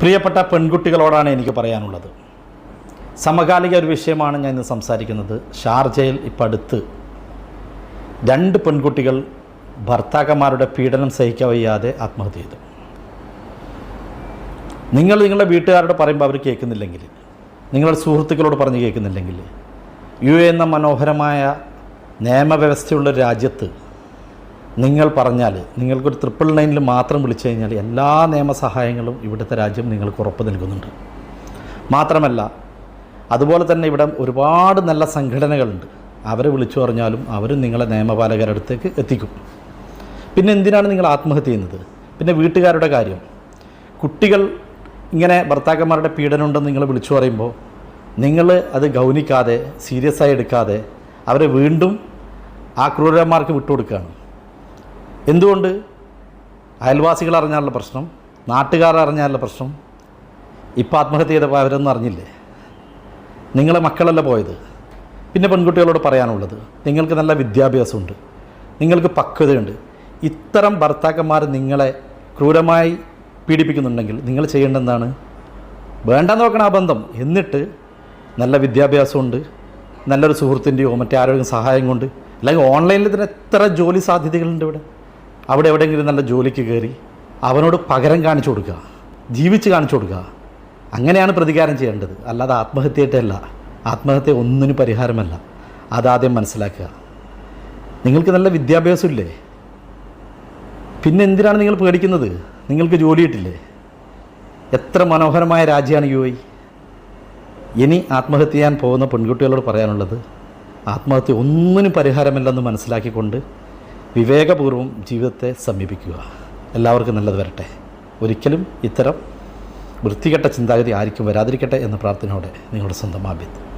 പ്രിയപ്പെട്ട പെൺകുട്ടികളോടാണ് എനിക്ക് പറയാനുള്ളത്. സമകാലിക ഒരു വിഷയമാണ് ഞാൻ ഇന്ന് സംസാരിക്കുന്നത്. ഷാർജയിൽ ഇപ്പം അടുത്ത് രണ്ട് പെൺകുട്ടികൾ ഭർത്താക്കന്മാരുടെ പീഡനം സഹിക്കവയ്യാതെ ആത്മഹത്യ ചെയ്തു. നിങ്ങൾ നിങ്ങളുടെ വീട്ടുകാരോട് പറയുമ്പോൾ അവർ കേൾക്കുന്നില്ലെങ്കിൽ നിങ്ങളുടെ സുഹൃത്തുക്കളോട് പറഞ്ഞ് കേൾക്കുന്നില്ലെങ്കിൽ യു എന്ന മനോഹരമായ നിയമവ്യവസ്ഥയുള്ള രാജ്യത്ത് നിങ്ങൾ പറഞ്ഞാൽ നിങ്ങൾക്കൊരു ട്രിപ്പിൾ നയനിൽ മാത്രം വിളിച്ചു കഴിഞ്ഞാൽ എല്ലാ നിയമസഹായങ്ങളും ഇവിടുത്തെ രാജ്യം നിങ്ങൾക്ക് ഉറപ്പ് നൽകുന്നുണ്ട്. മാത്രമല്ല അതുപോലെ തന്നെ ഇവിടെ ഒരുപാട് നല്ല സംഘടനകളുണ്ട്. അവരെ വിളിച്ചു പറഞ്ഞാലും അവരും നിങ്ങളെ നിയമപാലകരുടെ അടുത്തേക്ക് എത്തിക്കും. പിന്നെ എന്തിനാണ് നിങ്ങൾ ആത്മഹത്യ ചെയ്യുന്നത്? പിന്നെ വീട്ടുകാരുടെ കാര്യം. കുട്ടികൾ ഇങ്ങനെ ഭർത്താക്കന്മാരുടെ പീഡനമുണ്ടെന്ന് നിങ്ങൾ വിളിച്ചു പറയുമ്പോൾ നിങ്ങൾ അത് ഗൗനിക്കാതെ സീരിയസ് ആയി എടുക്കാതെ അവരെ വീണ്ടും ആ ക്രൂരന്മാർക്ക് വിട്ടുകൊടുക്കുകയാണ്. എന്തുകൊണ്ട്? അയൽവാസികൾ അറിഞ്ഞാലുള്ള പ്രശ്നം നാട്ടുകാർ അറിഞ്ഞാലുള്ള പ്രശ്നം. ഇപ്പോൾ ആത്മഹത്യ ചെയ്ത അവരൊന്നും അറിഞ്ഞില്ലേ? നിങ്ങളെ മക്കളല്ല പോയത്? പിന്നെ പെൺകുട്ടികളോട് പറയാനുള്ളത് നിങ്ങൾക്ക് നല്ല വിദ്യാഭ്യാസമുണ്ട് നിങ്ങൾക്ക് പക്വതയുണ്ട്. ഇത്തരം ഭർത്താക്കന്മാർ നിങ്ങളെ ക്രൂരമായി പീഡിപ്പിക്കുന്നുണ്ടെങ്കിൽ നിങ്ങൾ ചെയ്യേണ്ട എന്താണ് വേണ്ട നോക്കണം ആ ബന്ധം. എന്നിട്ട് നല്ല വിദ്യാഭ്യാസമുണ്ട് നല്ലൊരു സുഹൃത്തിന്റെയോ മറ്റേ ആരോഗ്യം സഹായം കൊണ്ട് അല്ലെങ്കിൽ ഓൺലൈനിൽ തന്നെ എത്ര ജോലി സാധ്യതകളുണ്ട് ഇവിടെ? അവിടെ എവിടെയെങ്കിലും നല്ല ജോലിക്ക് കയറി അവനോട് പകരം കാണിച്ചു കൊടുക്കുക ജീവിച്ച് കാണിച്ചു കൊടുക്കുക. അങ്ങനെയാണ് പ്രതികാരം ചെയ്യേണ്ടത്. അല്ലാതെ ആത്മഹത്യയായിട്ടല്ല. ആത്മഹത്യ ഒന്നിനും പരിഹാരമല്ല. അതാദ്യം മനസ്സിലാക്കുക. നിങ്ങൾക്ക് നല്ല വിദ്യാഭ്യാസമില്ലേ? പിന്നെ എന്തിനാണ് നിങ്ങൾ പേടിക്കുന്നത്? നിങ്ങൾക്ക് ജോലി കിട്ടില്ലേ എത്ര മനോഹരമായ രാജ്യമാണ് യു ഇനി ആത്മഹത്യ ചെയ്യാൻ പോകുന്ന പെൺകുട്ടികളോട് പറയാനുള്ളത് ആത്മഹത്യ ഒന്നിനും പരിഹാരമില്ലെന്ന് മനസ്സിലാക്കിക്കൊണ്ട് വിവേകപൂർവം ജീവിതത്തെ സമീപിക്കുക. എല്ലാവർക്കും നല്ലത് വരട്ടെ. ഒരിക്കലും ഇത്തരം വൃത്തികെട്ട ചിന്താഗതി ആർക്കും വരാതിരിക്കട്ടെ എന്ന പ്രാർത്ഥനയോടെ നിങ്ങളുടെ സ്വന്തം ആബിദ്.